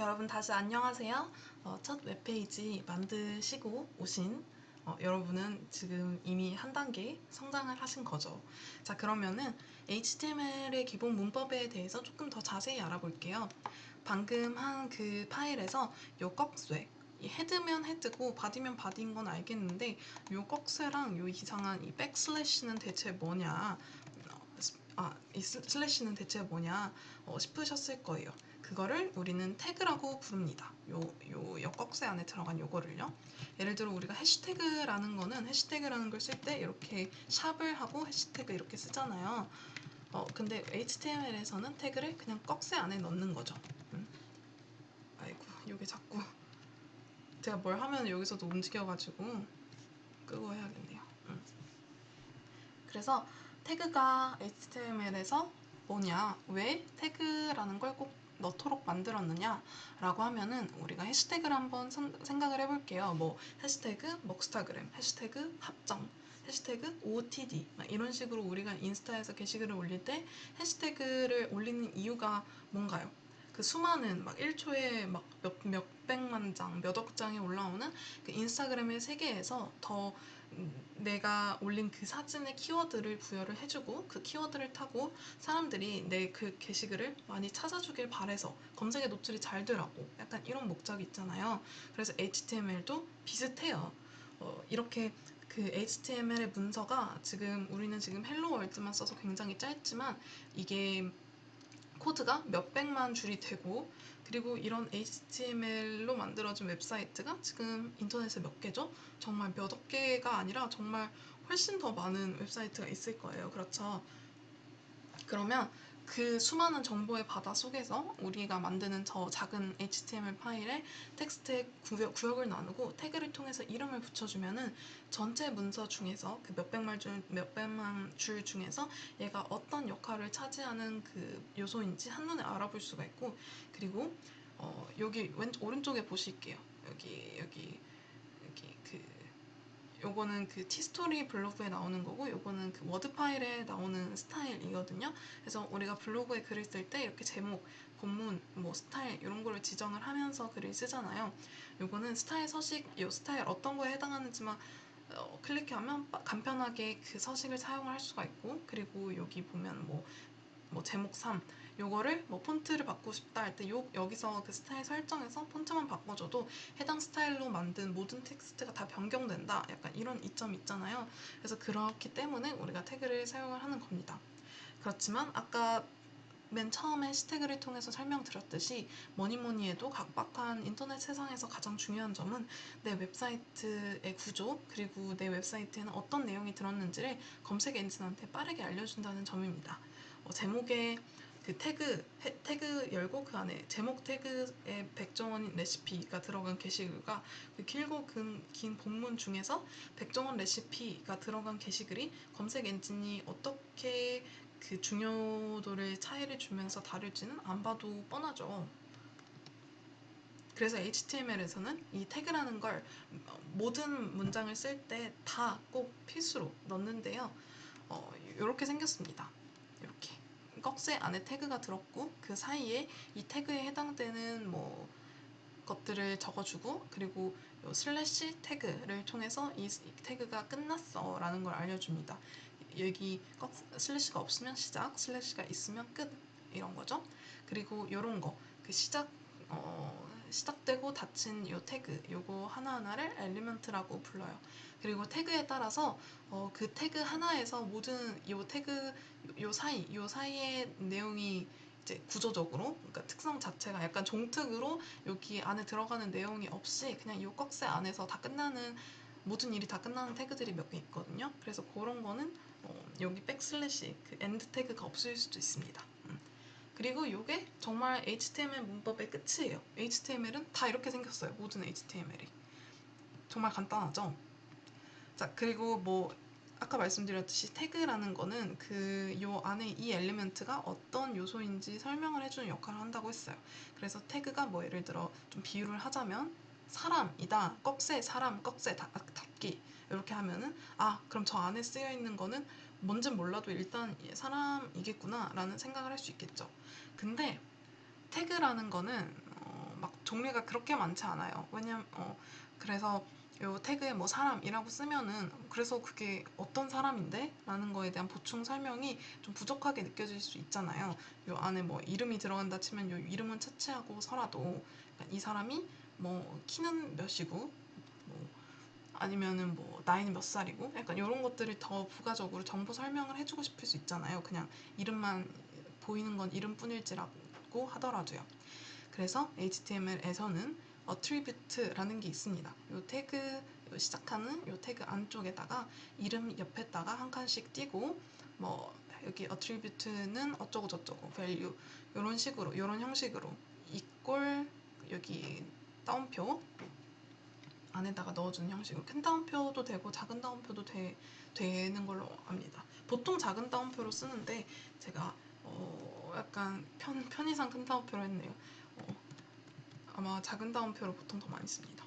여러분 다시 안녕하세요. 어, 첫 웹페이지 만드시고 오신 어, 여러분은 지금 이미 한 단계 성장을 하신 거죠. 자 그러면은 HTML의 기본 문법에 대해서 조금 더 자세히 알아볼게요. 방금 한 그 파일에서 요 꺽쇠 이 헤드면 헤드고 바디면 바디인 건 알겠는데 요 꺽쇠랑 요 이상한 이 백슬래시는 대체 뭐냐 어, 아, 이 슬- 슬래시는 대체 뭐냐 어, 싶으셨을 거예요. 그거를 우리는 태그라고 부릅니다. 요, 요 역꺽쇠 안에 들어간 요거를요. 예를 들어 우리가 해시태그라는 거는 해시태그라는 걸 쓸 때 이렇게 샵을 하고 해시태그 이렇게 쓰잖아요. 어, 근데 HTML에서는 태그를 그냥 꺽쇠 안에 넣는 거죠. 음. 아이고, 요게 자꾸 제가 뭘 하면 여기서도 움직여가지고 끄고 해야겠네요. 음. 그래서 태그가 HTML에서 뭐냐, 왜 태그라는 걸 꼭 넣도록 만들었느냐 라고 하면은 우리가 해시태그를 한번 선- 생각을 해볼게요. 뭐 해시태그 먹스타그램, 해시태그 합정, 해시태그 OOTD 막 이런 식으로 우리가 인스타에서 게시글을 올릴 때 해시태그를 올리는 이유가 뭔가요? 그 수많은 막 1초에 막 몇, 몇백만 장, 몇억 장이 올라오는 그 인스타그램의 세계에서 더 음, 내가 올린 그 사진의 키워드를 부여를 해주고 그 키워드를 타고 사람들이 내 그 게시글을 많이 찾아주길 바래서 검색에 노출이 잘 되라고 약간 이런 목적이 있잖아요. 그래서 HTML도 비슷해요. 어, 이렇게 그 HTML의 문서가 지금 우리는 지금 헬로 월드만 써서 굉장히 짧지만 이게 코드가 몇백만 줄이 되고 그리고 이런 HTML로 만들어진 웹사이트가 지금 인터넷에 몇 개죠? 정말 몇 억 개가 아니라 정말 훨씬 더 많은 웹사이트가 있을 거예요. 그렇죠? 그러면 그 수많은 정보의 바다 속에서 우리가 만드는 저 작은 HTML 파일에 텍스트의 구역, 구역 을 나누고 태그를 통해서 이름을 붙여주면은 전체 문서 중에서 그 몇백만 줄, 몇백만 줄 중에서 얘가 어떤 역할을 차지하는 그 요소인지 한눈에 알아볼 수가 있고 그리고 어, 여기 왼 오른쪽에 보실게요. 여기 여기 여기 그 요거는 그 티스토리 블로그에 나오는 거고 요거는 그 워드 파일에 나오는 스타일이거든요. 그래서 우리가 블로그에 글을 쓸 때 이렇게 제목, 본문, 뭐 스타일 이런 거를 지정을 하면서 글을 쓰잖아요. 요거는 스타일 서식, 요 스타일 어떤 거에 해당하는지만 어, 클릭하면 빠- 간편하게 그 서식을 사용을 할 수가 있고 그리고 여기 보면 뭐, 뭐 제목 3 요거를 뭐 폰트를 바꾸고 싶다 할때요 여기서 그 스타일 설정에서 폰트만 바꿔줘도 해당 스타일로 만든 모든 텍스트가 다 변경된다. 약간 이런 이점 있잖아요. 그래서 그렇기 때문에 우리가 태그를 사용을 하는 겁니다. 그렇지만 아까 맨 처음에 해시태그를 통해서 설명드렸듯이 뭐니 뭐니 해도 각박한 인터넷 세상에서 가장 중요한 점은 내 웹사이트의 구조 그리고 내 웹사이트에는 어떤 내용이 들었는지를 검색 엔진한테 빠르게 알려준다는 점입니다. 어, 제목에 그 태그 해- 태그 열고 그 안에 제목 태그에 백종원 레시피가 들어간 게시글과 그 길고 긴, 긴 본문 중에서 백종원 레시피가 들어간 게시글이 검색 엔진이 어떻게 그 중요도를 차이를 주면서 다룰지는 안 봐도 뻔하죠. 그래서 HTML에서는 이 태그라는 걸 모든 문장을 쓸 때 다 꼭 필수로 넣는데요. 어, 이렇게 생겼습니다. 이렇게 꺽쇠 안에 태그가 들었고 그 사이에 이 태그에 해당되는 뭐 것들을 적어주고 그리고 요 슬래시 태그를 통해서 이 태그가 끝났어 라는 걸 알려줍니다. 여기 꺽- 슬래시가 없으면 시작, 슬래시가 있으면 끝 이런 거죠. 그리고 요런 거 그 시작 어, 시작되고 닫힌 요 태그 요거 하나하나를 엘리먼트라고 불러요. 그리고 태그에 따라서 어, 그 태그 하나에서 모든 요 태그 요 사이 요 사이의 내용이 이제 구조적으로 그러니까 특성 자체가 약간 종특으로 여기 안에 들어가는 내용이 없이 그냥 요 꺽쇠 안에서 다 끝나는 모든 일이 다 끝나는 태그들이 몇 개 있거든요. 그래서 그런 거는 어, 여기 백슬래시 그 엔드 태그가 없을 수도 있습니다. 음. 그리고 요게 정말 HTML 문법의 끝이에요. HTML은 다 이렇게 생겼어요. 모든 HTML이. 정말 간단하죠? 자, 그리고 뭐 아까 말씀드렸듯이 태그라는 거는 그 요 안에 이 엘리멘트가 어떤 요소인지 설명을 해주는 역할을 한다고 했어요. 그래서 태그가 뭐 예를 들어 좀 비유를 하자면 사람이다, 꺽쇠 사람, 꺽쇠 다- 닫기 이렇게 하면은 아 그럼 저 안에 쓰여 있는 거는 뭔진 몰라도 일단 얘 사람이겠구나 라는 생각을 할 수 있겠죠. 근데 태그라는 거는 어, 막 종류가 그렇게 많지 않아요. 왜냐면 어, 그래서 요 태그에 뭐 사람이라고 쓰면은 그래서 그게 어떤 사람인데? 라는 거에 대한 보충 설명이 좀 부족하게 느껴질 수 있잖아요. 요 안에 뭐 이름이 들어간다 치면 요 이름은 차치하고 서라도 그러니까 이 사람이 뭐 키는 몇이고 뭐 아니면은 뭐 나이는 몇 살이고 약간 이런 것들을 더 부가적으로 정보 설명을 해주고 싶을 수 있잖아요. 그냥 이름만 보이는 건 이름뿐일지라고 하더라도요. 그래서 HTML에서는 attribute라는 게 있습니다. 요 태그 요 시작하는 요 태그 안쪽에다가 이름 옆에다가 한 칸씩 띄고 뭐 여기 attribute는 어쩌고 저쩌고 value 이런 식으로 이런 형식으로 이꼴 여기 따옴표 안에다가 넣어주는 형식으로 큰 따옴표도 되고 작은 따옴표도 되, 되는 걸로 압니다. 보통 작은 따옴표로 쓰는데 제가 어 약간 편, 편의상 큰 따옴표로 했네요. 어 아마 작은 따옴표로 보통 더 많이 씁니다.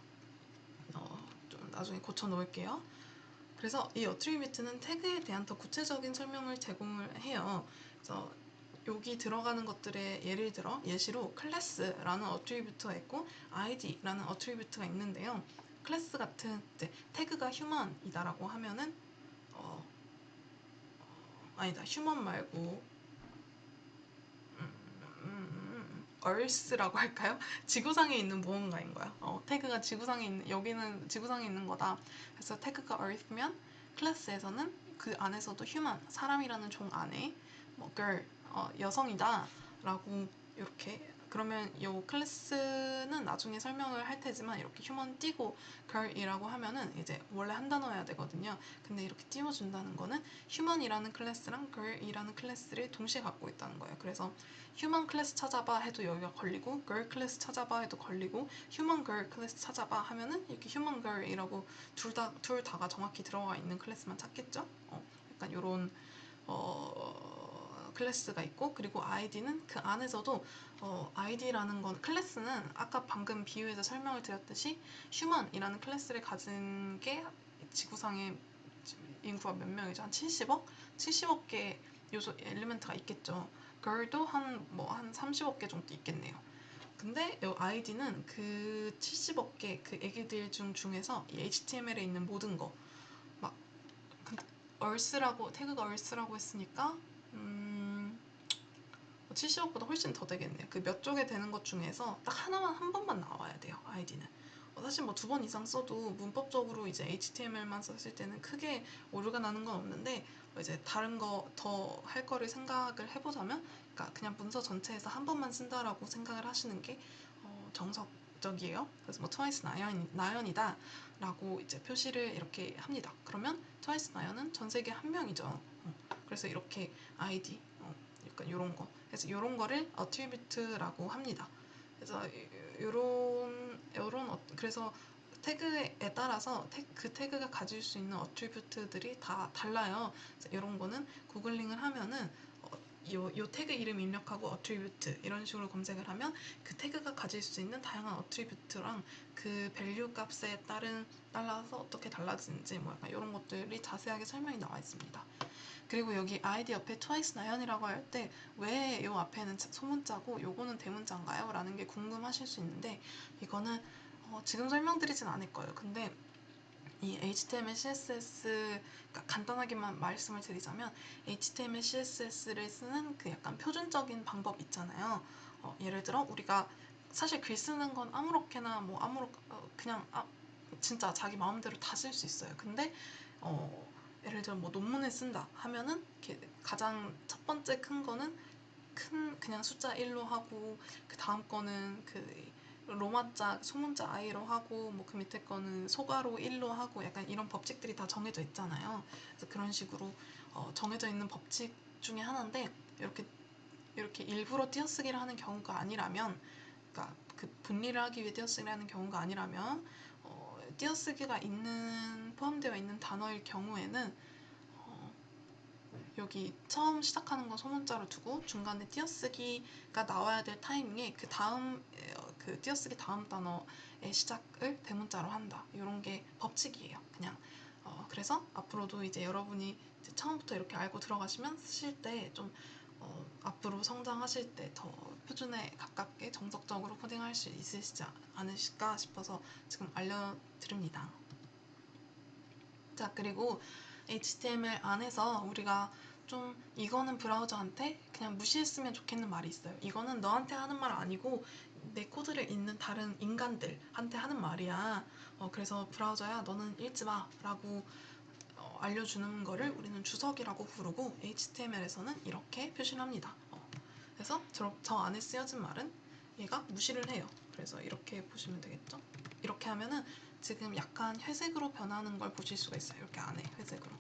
어, 좀 나중에 고쳐 놓을게요. 그래서 이 attribute는 태그에 대한 더 구체적인 설명을 제공을 해요. 그래서 여기 들어가는 것들의 예를 들어 예시로 클래스라는 attribute가 있고 id라는 attribute가 있는데요. 클래스 같은 이제 태그가 휴먼이다라고 하면은 어, 어 아니다 휴먼 말고 얼스라고 할까요? 지구상에 있는 무언가인 거야. 어, 태그가 지구상에 있는 여기는 지구상에 있는 거다. 그래서 태그가 earth면 클래스에서는 그 안에서도 human 사람이라는 종 안에 뭐 girl 어, 여성이다라고 이렇게 그러면 이 클래스는 나중에 설명을 할 테지만 이렇게 휴먼 띄고 girl이라고 하면은 이제 원래 한 단어여야 되거든요. 근데 이렇게 띄워준다는 거는 휴먼이라는 클래스랑 girl이라는 클래스를 동시에 갖고 있다는 거예요. 그래서 휴먼 클래스 찾아봐 해도 여기가 걸리고 girl 클래스 찾아봐 해도 걸리고 휴먼 girl 클래스 찾아봐 하면은 이렇게 휴먼 girl이라고 둘 다 둘 다가 정확히 들어가 있는 클래스만 찾겠죠? 어, 약간 요런 어 클래스가 있고 그리고 아이디는 그 안에서도 어, 아이디라는 건 클래스는 아까 방금 비유해서 설명을 드렸듯이 휴먼이라는 클래스를 가진 게 지구상의 인구가 몇 명이죠? 한 70억? 70억 개 요소 엘리멘트가 있겠죠. girl도 한 뭐 한 30억 개 정도 있겠네요. 근데 이 아이디는 그 70억 개 그 애기들 중 중에서 이 HTML에 있는 모든 거 막 얼스라고 태그가 얼스라고 했으니까 음 70억보다 훨씬 더 되겠네요. 그 몇 쪽에 되는 것 중에서 딱 하나만 한 번만 나와야 돼요. 아이디는. 어, 사실 뭐 두 번 이상 써도 문법적으로 이제 HTML만 썼을 때는 크게 오류가 나는 건 없는데 뭐 이제 다른 거 더 할 거를 생각을 해보자면 그러니까 그냥 문서 전체에서 한 번만 쓴다라고 생각을 하시는 게 어, 정석적이에요. 그래서 뭐 twice 나연, 나연이다 라고 이제 표시를 이렇게 합니다. 그러면 twice 나연은 전 세계 한 명이죠. 어, 그래서 이렇게 아이디 어, 약간 이런 거 그래서 이런 거를 attribute라고 합니다. 그래서 이런 이런 어, 그래서 태그에 따라서 태, 그 태그가 가질 수 있는 어트리뷰트들이 다 달라요. 이런 거는 구글링을 하면은 어, 요, 요 태그 이름 입력하고 어트리뷰트 이런 식으로 검색을 하면 그 태그가 가질 수 있는 다양한 어트리뷰트랑 그 밸류 값에 따른 따라서 어떻게 달라지는지 뭐 약간 이런 것들이 자세하게 설명이 나와 있습니다. 그리고 여기 아이디 옆에 twice 나연이라고 할 때왜이 앞에는 소문자고 요거는 대문자인가요? 라는 게 궁금하실 수 있는데 이거는 어, 지금 설명드리진 않을 거예요. 근데 이 HTML, CSS 그러니까 간단하게만 말씀을 드리자면 HTML, CSS를 쓰는 그 약간 표준적인 방법 있잖아요. 어, 예를 들어 우리가 사실 글 쓰는 건 아무렇게나 뭐 아무렇 어, 그냥 아, 진짜 자기 마음대로 다 쓸 수 있어요. 근데 어, 예를 들어 뭐 논문을 쓴다 하면은 가장 첫 번째 큰 거는 큰 그냥 숫자 1로 하고 그 다음 거는 그 로마자 소문자 i로 하고 뭐 그 밑에 거는 소가로 1로 하고 약간 이런 법칙들이 다 정해져 있잖아요. 그래서 그런 식으로 어 정해져 있는 법칙 중에 하나인데 이렇게 이렇게 일부러 띄어쓰기를 하는 경우가 아니라면 그러니까 그 분리를 하기 위해 띄어쓰기를 하는 경우가 아니라면 띄어쓰기가 있는 포함되어 있는 단어일 경우에는 어, 여기 처음 시작하는 건 소문자로 두고 중간에 띄어쓰기가 나와야 될 타이밍에 그 다음 그 띄어쓰기 다음 단어의 시작을 대문자로 한다. 이런 게 법칙이에요. 그냥 어, 그래서 앞으로도 이제 여러분이 이제 처음부터 이렇게 알고 들어가시면 쓰실 때좀 어, 앞으로 성장하실 때 더 표준에 가깝게 정석적으로 코딩할 수 있으시지 않으실까 싶어서 지금 알려드립니다. 자, 그리고 HTML 안에서 우리가 좀 이거는 브라우저한테 그냥 무시했으면 좋겠는 말이 있어요. 이거는 너한테 하는 말 아니고 내 코드를 읽는 다른 인간들한테 하는 말이야. 어, 그래서 브라우저야 너는 읽지 마 라고 어, 알려주는 거를 우리는 주석이라고 부르고 HTML에서는 이렇게 표시를 합니다. 어, 그래서 저, 저 안에 쓰여진 말은 얘가 무시를 해요. 그래서 이렇게 보시면 되겠죠? 이렇게 하면은 지금 약간 회색으로 변하는 걸 보실 수가 있어요. 이렇게 안에 회색으로.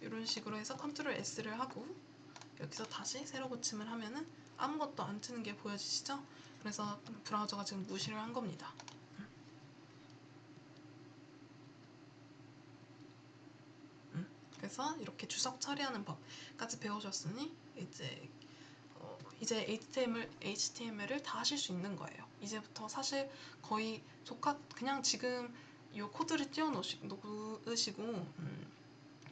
이런 식으로 해서 컨트롤 S를 하고 여기서 다시 새로 고침을 하면은 아무것도 안 뜨는 게 보여지시죠? 그래서 브라우저가 지금 무시를 한 겁니다. 음, 그래서 이렇게 주석 처리하는 법까지 배우셨으니 이제 어, 이제 HTML, HTML을 다 하실 수 있는 거예요. 이제부터 사실 거의 독학 그냥 지금 이 코드를 띄워 놓으시고 음,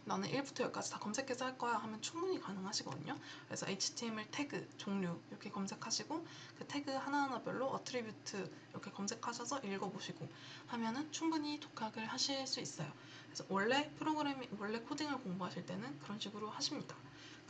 나는 1부터 10까지 다 검색해서 할 거야 하면 충분히 가능하시거든요. 그래서 HTML 태그 종류 이렇게 검색하시고 그 태그 하나하나별로 어트리뷰트 이렇게 검색하셔서 읽어보시고 하면은 충분히 독학을 하실 수 있어요. 그래서 원래 프로그래밍 원래 코딩을 공부하실 때는 그런 식으로 하십니다.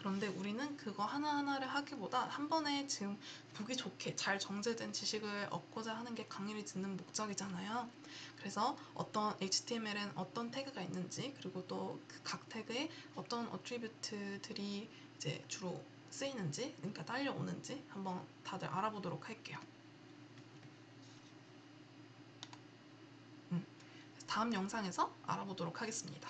그런데 우리는 그거 하나하나를 하기보다 한 번에 지금 보기 좋게 잘 정제된 지식을 얻고자 하는 게 강의를 듣는 목적이잖아요. 그래서 어떤 HTML엔 어떤 태그가 있는지 그리고 또그각 태그에 어떤 어트리뷰트들이 이제 주로 쓰이는지 그러니까 딸려오는지 한번 다들 알아보도록 할게요. 음, 다음 영상에서 알아보도록 하겠습니다.